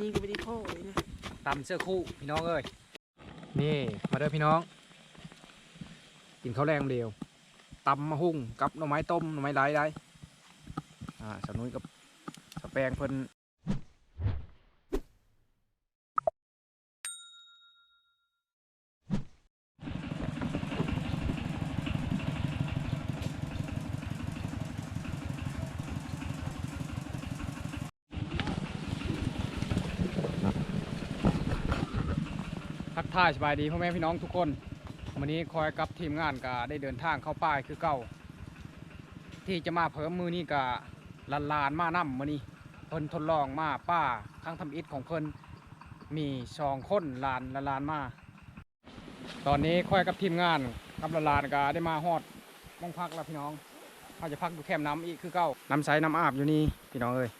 นี่ก็ไม่ได้พ่อเลยนะตำเสื้อคู่พี่น้องเอ้ยนี่มาเด้อพี่น้อง กินข้าวแรงเดียวตำมะฮุ่งกับหน่อไม้ต้มหน่อไม้ไร้ได้อ่าสาวนุ้ยกับสาวแปงเพิ่น ทักทายสบายดีพ่อแม่พี่น้องทุกคน วันนี้คอยกับทีมงานก็ได้เดินทางเข้าป่ายคือเก่า ที่จะมาเพิ่มมือนี่ก็ลานลานมานํมือนี้เพิ่นทดลองมาป้าครั้งทำอิฐของเพิ่นมีสองคนลานลานลานมา ตอนนี้คอยกับทีมงานกับลานลานก็ได้มาฮอดมองพักแล้วพี่น้องเขาจะพักอยู่แคมน้ำอีกคือเก่าน้ำใสน้ำอาบอยู่นี่พี่น้องเอ้ย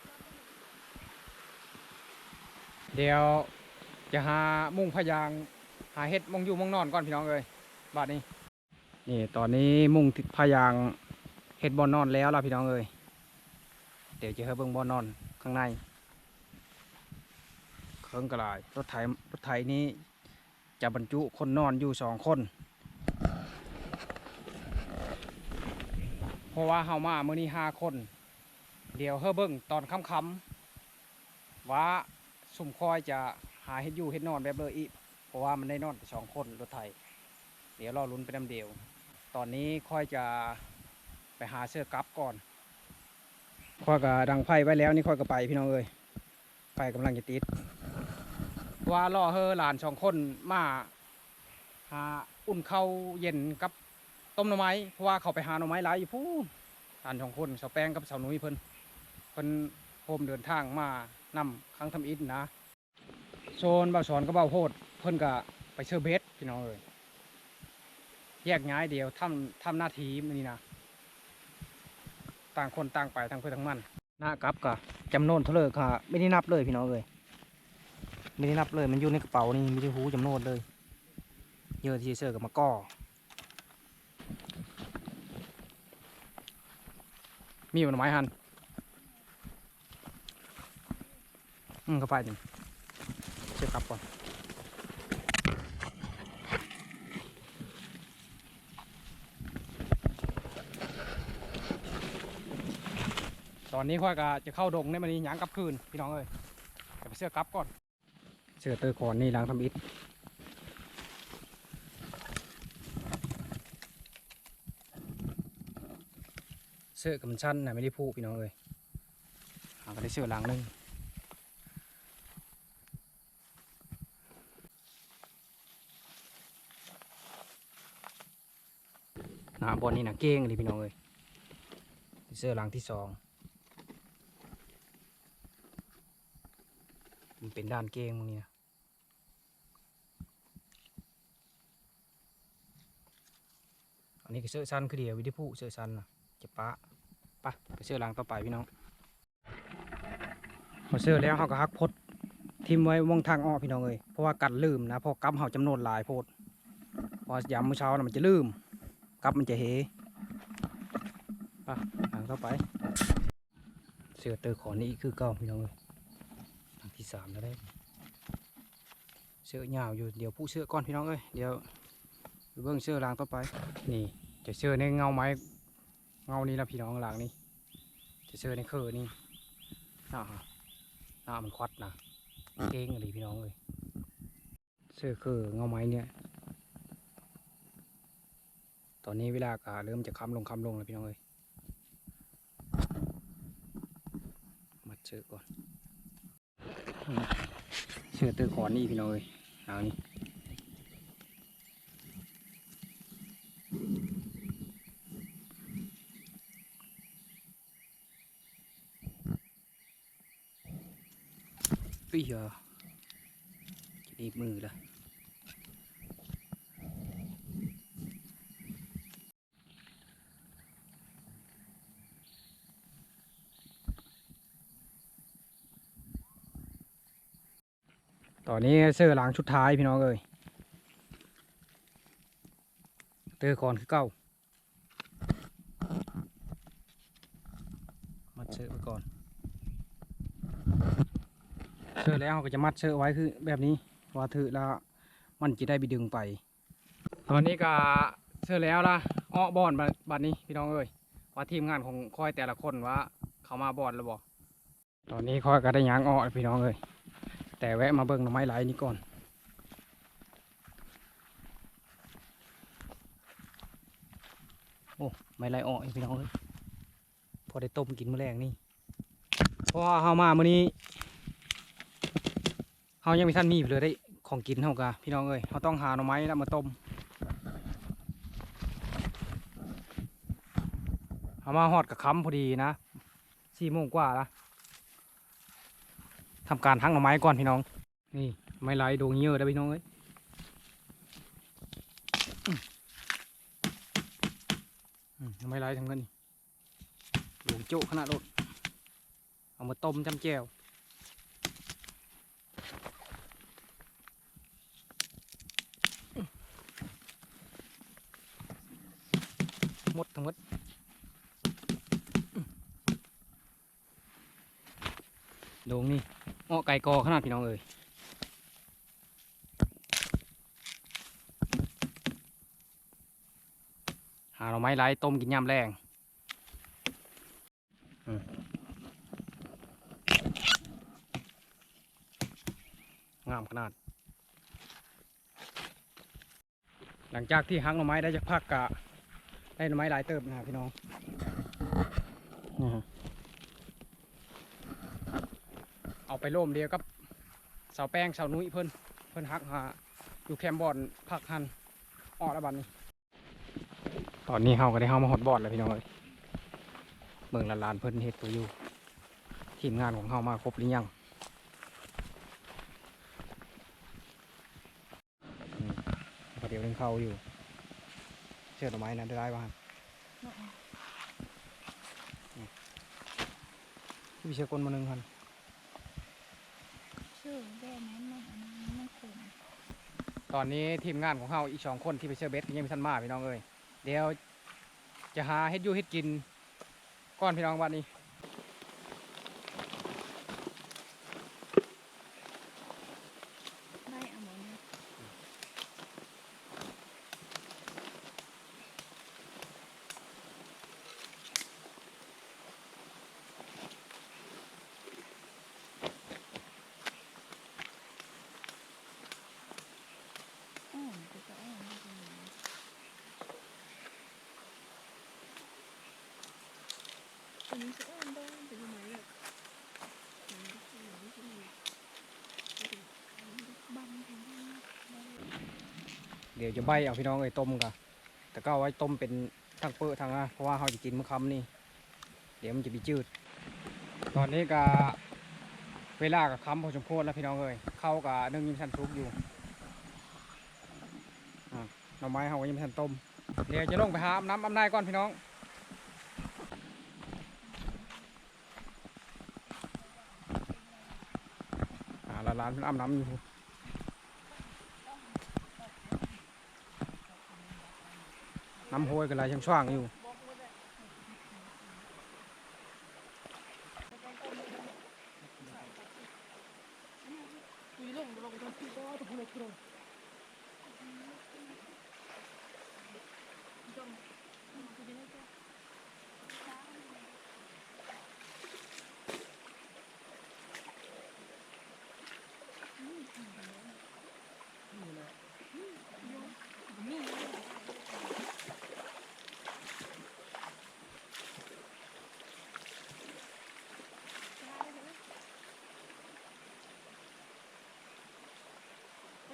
เดี๋ยวจะหามุ่งพยาง หาเห็ดมองอยู่มองนอนก่อนพี่น้องเอ้ยบาดนี้ นี่ตอนนี้มุ่งทิศพยางเห็ดบอนนอนแล้วล่ะพี่น้องเอ้ยเดี๋ยวจะให้เบิ่งบอนนอนข้างในเครื่องกระไรรถไถรถไถนี้จะบรรจุคนนอนอยู่สองคนเพราะว่าเฮามาเมื้อนี้ห้าคน เดี๋ยวเฮาเบิ่งตอนค่ำๆว่าสุ่มคอยจะหาเห็ดอยู่เห็ดนอนแบบเลยอีก ราะว่ามันได้นอนสองคนรถไถเดี๋ยวรอลุ้นไปน้ำเดียว ตอนนี้ค่อยจะไปหาเสื้อกลับก่อนข้อยก็ดังไฟไว้แล้วนี่ข้อยก็ไปพี่น้องเอ้ยไฟกำลังจะติด ว่าล่อเฮอหลานสองคนมาหาอุ่นเข้าเย็นกับต้มหน่อไม้เพราะว่าเขาไปหาหน่อไม้หลายอยู่พูนหลานสองคนสาวแป้งกับสาวนุ้ยเพิ่นเพิ่นโฮมเดินทางมานำครั้งทำอิฐนะโซนบ่าวสอนก็บ่าวโพด พิ่นก็ไปเชื่อเบสพี่น้องเอ้ยแยกย้ายเดียวทำทำหน้าทีมันนี่นะต่างคนต่างไปต่างเพื่อทั้งมันหน้ากับกะจำนวนเท่าเลยค่ะ ไม่ได้นับเลยพี่น้องเลยไม่ได้นับเลยมันอยู่ในกระเป๋านี่ไม่ได้หูจำนวนเลยเยอะที่เสื้อกับมาก้อมีอยู่หน่อไม้หันอืมเข้าไปหนึ่งเช็คกลับก่อน ตอนนี้ค่อยก็จะเข้าดงในมันนี้หยางกลับคืนพี่น้องเอ้ยแต่ไปเสื้อกลับก่อน เสื้อเตอร์ก่อนนี่ล้างทำอิฐเสื้อกับมันชั้นนะไม่ได้พูพี่น้องเอ้ยหาก็ได้เสื้อล้างหนึงหนาบอลนี่นะเก้งเลยพี่น้องเอ้ยเสื้อล้างที่สอง มัน เป็นด้านเก้งมึงนี่นะอันนี้ก็เสื้อสั้นคือเดียววิธีผู้เสื้อสั้นนะเจะปะไปไปเสื้อล้างต่อไปพี่น้องพอเสื้อแล้วเขาก็ฮักพดทิมไว้วงทางออพี่น้องเลยเพราะว่ากันลืมนะพอกำเขาจำนวนหลายโพดพอยามมื้อเช้านะมันจะลืมกับมันจะเฮไปล้างต่อไป เสื้อเตอร์ขอนี้คือเก้าพี่น้องเลย ที่สามแล้วได้เสื้อยาวอยู่เดี๋ยวผู้เสื้อก้อนพี่น้องเอ้ยเดี๋ยวเบื้องเสื้อรางต่อไป นี่จะเสื้อในเงาไม้เงานี้ละพี่น้องหลังนี้จะเสื้อในเคอนี่หน้าหน้ามันควัดนะเก่งเลยพี่น้องเลยเสื้อเคอเงาไม้เนี่ยตอนนี้เวลากาเริ่มจะค้ำลงค้ำลงแล้วพี่น้องเลยมัดเสื้อก่อน สื้อตือขอนนี่พี่น้อยเอานี่อุ้ยเหรอจะดีมือละ อนนี้เสื้อหลังชุดท้ายพี่น้องเอ้ยเตอก่อนคือเก้ามัดเสื้อไว้ก่อนเชื่อแล้วก็จะมัดเชือไว้คือแบบนี้ว่าถือแล้วมันจะได้ไปดึงไป ตอนนี้ก็เชื่อแล้วล่ะอ้อบอนบัดบัดนี้พี่น้องเอ้ยว่าทีมงานของคอยแต่ละคนว่า เขามาบอนแล้วบอกตอนนี้คอยก็ได้ยางอ้อพี่น้องเอ้ย แต่แวะมาเบิ่งหน่อไม้ไหลนี้ก่อนโอ้ไม้ไหลอ้อพี่น้องเอ้ยพอได้ต้มกินมื้อแรงนี่เพราะว่าเฮามามื้อนี้เฮายังไม่ทันมีเลยได้ของกินเฮากะพี่น้องเอ้ยเฮาต้องหาหน่อไม้แล้วมาต้มเฮามาฮอดกับค้ำพอดีนะสี่โมงกว่าละ ทำการทั้งหน่อไม้ก่อนพี่น้อง นี่ไม้ลายดวงเยอะได้พี่น้องเอ้ยไม้ลายทำกันนี่ดวงโจ๊ะขนาดรถเอามาต้มจำแจวหมดทั้งหมดโดงนี่ อ้อไก่กอขนาดพี่น้องเอ้ยหาหน่อไม้ไร้ต้มกินยามแรงงามขนาด หลังจากที่หักหน่อไม้ได้จะพักกะ ได้หน่อไม้หลายเติบนะพี่น้องนี่ฮะเอา ไปโล่มเดียวกับเสาแป้งเสานุ้ยเพิ่นเพิ่นฮักหาอยู่แคมป์บอลพักหันออกแล้วบัดนี้ตอนนี้เฮาก็ได้เฮามาหดบอลแล้วพี่น้องเลยเมืองละลานเพิ่นเฮ็ดตัวอยู่ทีมงานของเฮามาครบหรือยังอืมพอเดี๋ยวเรื่องเข้าอยู่ เชือกดอกไม้นั้นได้ไรบ้างพี่เชือกกลมาหนึ่งพัน ชื่อแบรนด์นั้นมันอันนี้มันขม ตอนนี้ทีมงานของเขาอีกสองคนที่ไปเชือเบสยังมีทันมาพี่น้องเอ้ยเดี๋ยวจะหาเฮ็ดยูเฮ็ดกินก้อนพี่น้องบ้านนี้ ได้เอาหมดเนี่ยอ้อมก็จะอ้อมไม่ดีอันนี้จะอ้อมได้เป็นยังไงอะอันนี้จะอ้อมไม่ดีอันนี้บังทางนี้ เดี๋ยวจะใบเอาพี่น้องเอ้ยต้มกันแต่ก็เอาไว้ต้มเป็นทั้งเปื้อทั้งนะเพราะว่าเขาจะกินมื้อค่ำนี่ เดี๋ยวมันจะไปจืด ตอนนี้ก็เวลากับคำพอสมควรแล้วพี่น้องเอ้ยเข้ากับนึ่งยิ้มทันทุกอยู่หน่อไม้เขาก็ยังไม่ทันต้ม เดี๋ยวจะลงไปหาอาบน้ำอาบนายก่อนพี่น้องอ่าร้านเพิ่นอาบน้ำอยู่ น้ำห้วยกันไรช่างช่างๆอยู่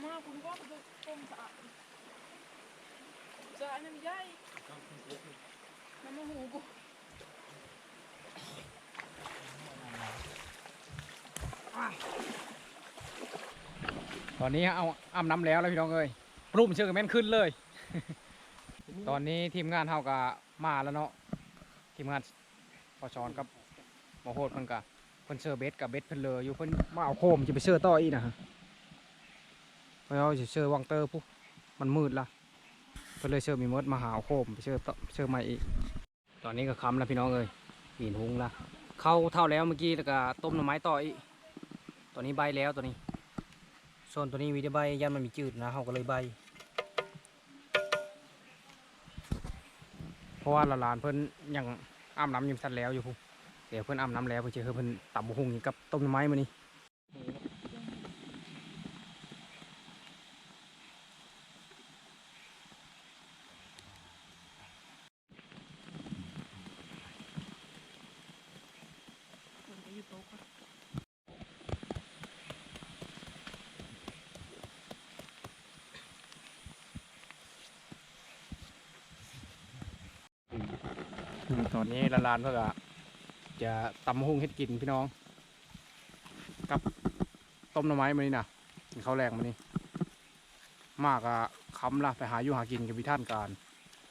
มาคุณก็จะต้มสะอาด สะอาดน้ำใหญ่น้ำมันหูกูตอนนี้เอาอาบน้ำแล้วแล้วพี่น้องเอ้ยปรุ่มเชือกแม่นขึ้นเลย ตอนนี้ทีมงานเฮาก็มาแล้วเนาะทีมงานพอชอนกับหมอโหดเพิ่นก็เพิ่นเชื่อเบสกับเบสเพิ่นเลยอยู่เพิ่นมาเอาโคมจะไปเชื่อต่ออีกนะฮะเพราะเราจะเชื่อวังเตอร์ปุ๊บมันมืดละ เพิ่นเลยเชื่อมีมดมาหาโคมไปเชื่อต่อเชื่อใหม่อีก ตอนนี้ก็ค้ำแล้วพี่น้องเอ้ยปีนหุงละเข้าเท่าแล้วเมื่อกี้แล้วก็ต้มหน่อไม้ต่ออีกตัวนี้ใบแล้วตัวนี้ส่วนตัวนี้มีแต่ใบยันมันมีจืดนะเขาก็เลยใบ เพราะว่าหลานเพิ่นยังอ้าบน้ำยังทันแล้วอยู่พุ่เดี๋ยวเพิ่นอ้าบน้ำแล้วเพิ่นจะเพิ่นตำบักหุ่งกับต้มหน่อไม้มานี่จะอยู่โต๊ะก่อน ตอนนี้ละลานเพื่อจะตำหุ้งเฮ็ดกินพี่น้อง กับต้มหน่อไม้มานี่นะกินข้าวแรงมานี่มากอะคำละไปหาอยู่หากินกับพี่ท่านการ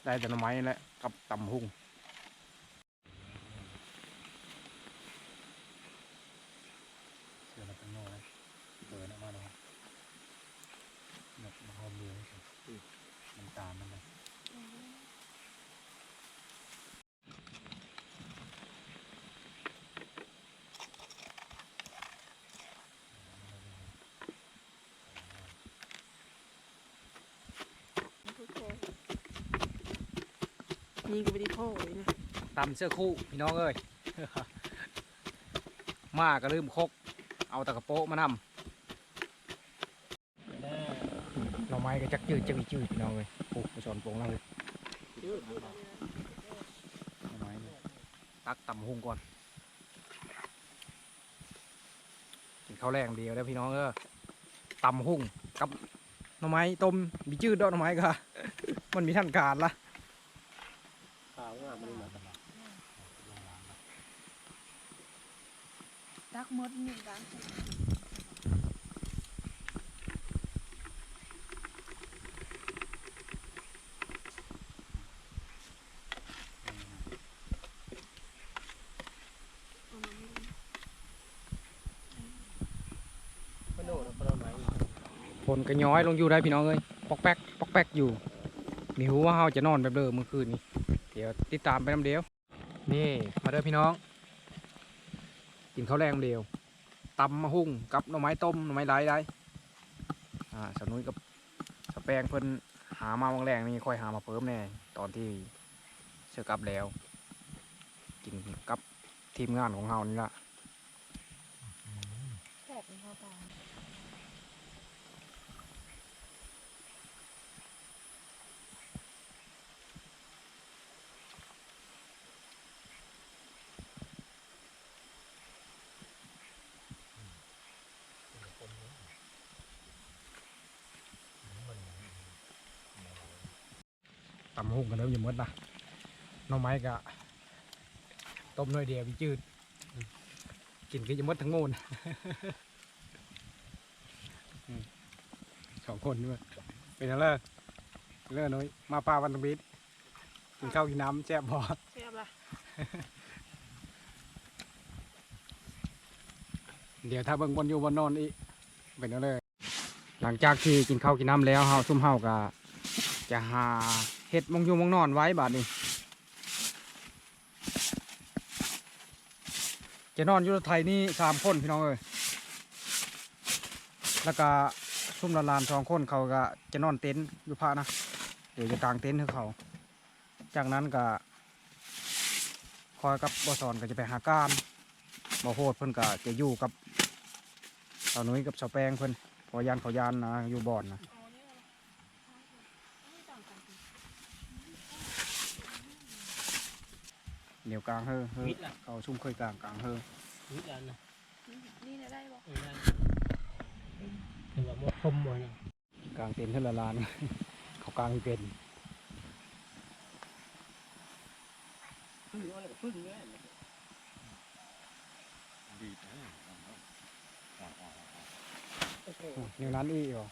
ได้แต่หน่อไม้และกับตำหุ้ง เสือมันเป็นโน่เลยเปิดออกมาเนาะแบบมาหอมเรือมันตามมันเลย มันคือโค้ง นี่ก็ไม่ได้โค้งเลยนะตำเสื้อคู่พี่น้องเอ้ย มาก็ลืมคก เอาตะกระโปะมานำหน่อไม้ก็จักจืดจักมีจืดพี่น้องเลยโอ้ไปสอนโปงแล้วเลยหน่อไม้นี่ตักตำหุงก่อนกินข้าวแรงเดียวได้อพี่น้องเออตำหุงกับหน่อไม้ต้มมีจืดดอกหน่อไม้ก็มันมีท่านการละข้าวงา มันมาดักมดหนึ่งดังเอน้ำลงมันโน่นะปลาไหมฝนก็ย้อยลงอยู่ได้พี่น้องเอ้ยปอกแป๊กปอกแป๊กอยู่ มีหูว่าเฮาจะนอนแบบเดิมเมื่อคืนนี้ ดี๋ยวติดตามไปน้ำเดียว นี่มาเด้อพี่น้อง กินข้าวแรงน้ำเดียวตำมะฮุ่งกับหน่อไม้ต้มหน่อไม้ไร้ได้อ่าสนุยกับสแปงเพิ่นหามาวางแรงนี่ค่อยหามาเพิ่มแน่ตอนที่เสือกลับแล้ว กินกับทีมงานของเฮานี่ละ แสบเป็นข้าวปลา ตำหุ่งกันเริ่มอยู่หมดนะหน่อไม้กะต้มหน่อยเดียวพี่จืดกินก็จะหมดทั้งโง่นอืมสองคนด้วยเป็นอะไรเลิกน้อยมาปลาวันตะบิดกินข้าวกินน้ำแซ่บพอแซ่บละเดี๋ยวถ้าเบิ่งบนอยู่บนนอนอีกเป็นอะไรหลังจากที่กินข้าวกินน้ำแล้วเฮาซุ่มเฮากะจะหา เห็ดมงยูมงนอนไว้บาดนี้จะนอนอยู่ไทยนี่สามคนพี่น้องเอ้ยแล้วก็ซุ่มละลานสองคนเขาก็จะนอนเต็นท์อยู่พระนะเดี๋ยวจะกางเต็นท์ให้เขา จากนั้นก็คอยกับบอสอนก็จะไปหาการบอโหดเพิ่อนก็จะอยู่กับสานุ้ยกับสาวแปงเพิ่อนพอยานเขายานนะอยู่บ่อนนะ อ๋อนี่อะไรไม่ต่างกันสิ เหนียวกลางเฮ้อเฮ้อมิดละเขาซุ่มเคยกลางกลางเฮ้อมิดละนะนี่นี่เนี่ยได้ปะเออได้เห็นว่าหมดคมหมดนะกลางเต็นท์เท่าละลาน เขากลางให้เป็นพึ่งอะไรกับพึ่งเนี่ยโอ้แนวนั้นอีกเหรอ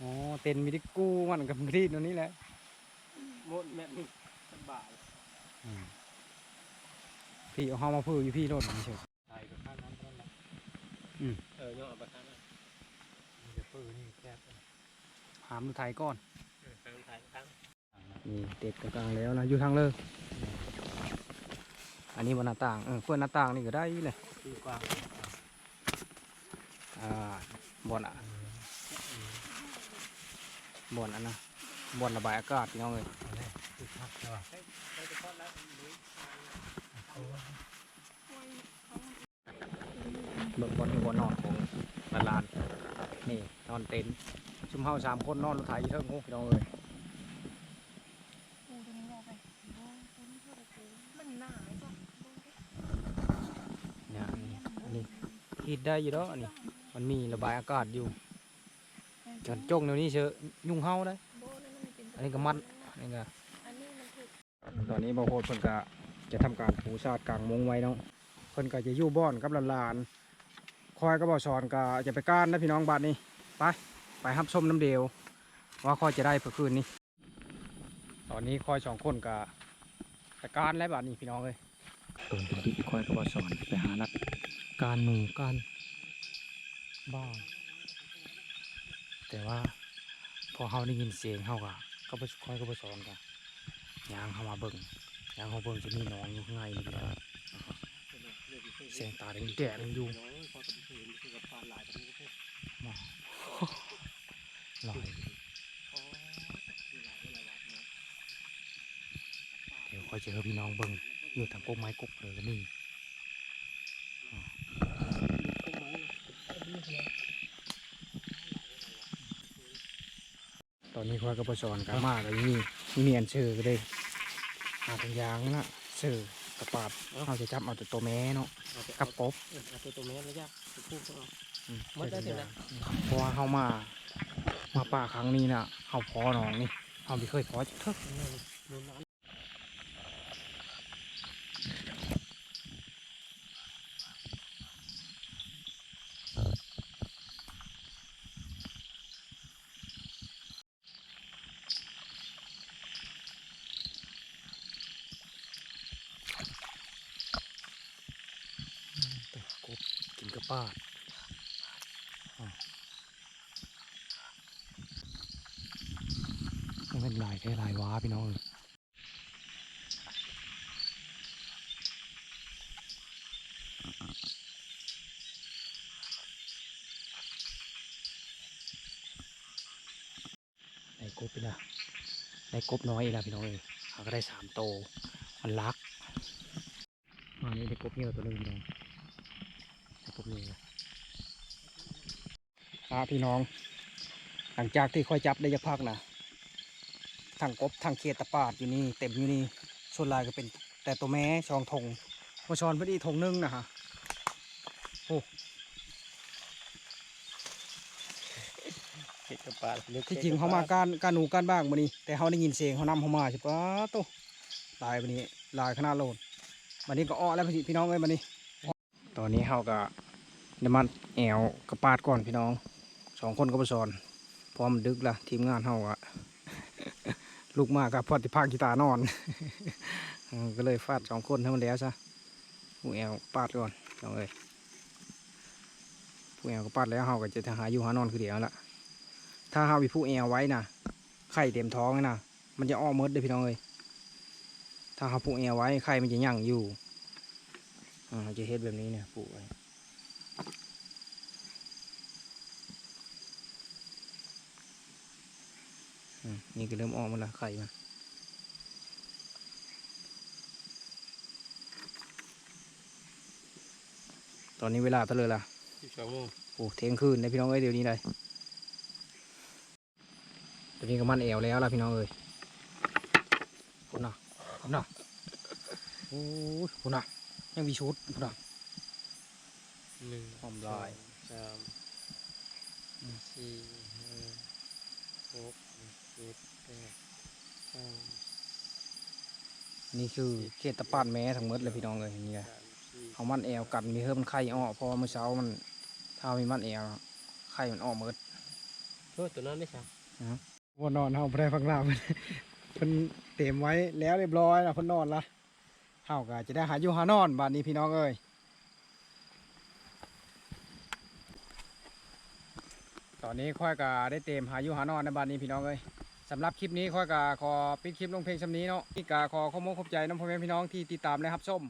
อ๋อเต็นท์มีที่กู้มันกับกรีดตรงนี้แหละ หมดแม่นี่สบายอืม พี่เอาเฮามาพื้อยู่พี่โลดนี่เฉยตายกับข้างนั้นเท่านั้นอืมเออย่อเอาไปข้างนั้นนี่จะปื้นี่แคบหามดูไทยก่อนเออข้างท้ายข้างนี่เด็ดกลางๆแล้วนะอยู่ทางเลิกอันนี้บนหน้าต่างเออเพื่อนหน้าต่างนี่ก็ได้เลยที่กว้างอ่าบ่อนอะบ่อนอันนะบ่อนระบายอากาศพี่น้องเอ้ยเอาเลยคึกคักใช่ป่ะ เอาวะเบิ่งบ่อนหัวนอนของลานๆนี่นอนเต็นท์ชุมเฮาสามคนนอนรถไถอยู่เทิงหูพี่น้องเอ้ยปูเท่าไหร่ปูมันหนาไอ้จ้ะดูดิเนี่ยนนี้อันนี้คิดได้อยู่แล้วนนี้มันมีระบายอากาศอยู่จนจงเดี๋ยวนี้เชอยุ่งเฮาได้อันนี้ก็มัดนี่ก็ตอนนี้บ่าวโพดเพิ่นก็ จะทำการปูชาดกลางมงไว้เนาะเพิ่นก็จะยู่บ้อนกับหลานๆคอยก็บ่สอนก็จะไปก้านนะพี่น้องบัดนี้ไปไปรับชมน้ำเดียว ว่าคอยจะได้เพื่อคืนนี้ตอนนี้คอยสองคนก็ไปก้านแล้วบัดนี้พี่น้องเอ้ยตนเป็นที่คอยก็บ่สอนไปหานักการหนูการบ้างแต่ว่าพอเฮาได้ยินเสียงเฮาก็ก็บ่คอยก็บ่สอนกันยางเข้ามาเบิ่ง ยางเขาเบิ่งจะมีหนองอยู่ข้างในนี่พี่น้องเสียงตาแดงแดงอยู่มาลอยเดี๋ยวคอยเจอพี่น้องเบิ่งอยู่ทางกกไม้กกเลยก็มีอ๋อตอนนี้คอยก็ประสอนกันมากเลยนี่มีเมียนชื่อก็ได้ หาทางยางนะซื้อกระปาดเอาจะจับเอาแต่ตัวแม่เนาะกับกบเอาตัวตัวแม่แล้วยากตัวผู้ก็เอาอืหมดได้เสร็จแล้วเพราะว่าเฮามา มาป่าครั้งนี้น่ะเฮาพอหนองนี่เฮาไม่เคยพอจักเทิกลุ้นน้ ตัวกบกินกระปาดอ้าวมันเป็นลายแค่ลายว้าพี่น้องในก บไปละในกบน้อยอีกและพี่น้องเอ้ยหาก็ได้สามโตมันรักอันนี้ได้กบเหี่ยตัวนึงพี่น้องกบเหี่ยวครับพี่น้อง หลังจากที่ค่อยจับได้ยักพักนะทั้งกบทั้งเขียตะปาดอยู่นี่เต็มอยู่นี่ส่วนลายก็เป็นแต่ตัวแม่ชองทงพอชอนพอดีทงหนึ่งนะฮะโอ้ำเห็ ดกระปาดลึกที่จริงเขามาการการหนูการบ้างมานี่แต่เขาได้ยินเสียงเขานำเขามาใช่ปะโตลายวันนี้ลายขนาดโลดวันนี้ก็อ้อแล้วพี่พี่น้องเอ้ยวันนี้ ตอนนี้เขาก็ได้มันแอวกระปาดก่อนพี่น้องสองคนก็ไปสอนพร้อมนดึกละทีมงานเขาอะลูกมากกับพอติพากกีตาร์นอนอืมก็เลยฟาดสองคนให้มันแล้วซะผู้แอวปาดก่อนน้องเอ้ยผู้แอวก็ปาดแล้วเขาก็จะหาอยู่หานอนคือเดียวละ ถ้าเขามีผู้แอวไว้นะไข่เต็มท้องนะมันจะอ้อมมดเลยพี่น้องเอ้ยถ้าเขาผู้แอวไว้ไข่มันจะยั่งอยู่อ่าเราจะเฮ็ดแบบนี้เนี่ยปลูกไว้อืมนี่ก็เริ่มออกมาและไข่มันตอนนี้เวลาเท่าไหรล่ะสิบสองโมงโอ้เที่ยงคืนเลยพี่น้องเอ้ยเดี๋ยวนี้เลย ตอนนี้ก็มันแอวแล้วล่ะพี่น้องเอ้ยคุณน่ะคุณน่ะโอ้ยคุณน่ะยังมีชุดคุณน่ะหนึ่งหอมลายสามสี่ห้าหกเจ็ดแปดเก้านี่คือเขตตะปาดแม้ทั้งหมดเลยพี่น้องเลยอย่างเงี้ยสามสี่เอามันแอวกันมีเพิ่มมันไข่ออกเพราะว่าเมื่อเช้ามันถ้ามีมันแอวไข่มันออกหมดโทษตัวนั้นได้สาม ว่านอนเฮาบ่ได้ฟังลาวเพิ่นเต็มไว้แล้วเรียบร้อยแล้วเพิ่นนอนละเฮาก็จะได้หาอยู่หานอนบัดนี้พี่น้องเอ้ยตอนนี้ค่อยก็ได้เต็มหาอยู่หานอนในบัดนี้พี่น้องเอ้ยสำหรับคลิปนี้ค่อยก็ขอปิดคลิปลงเพลงสำนี้เนาะนี่ก็ขอขอบคุณขอบใจน้องพ่อแม่พี่น้องที่ติดตามและรับชม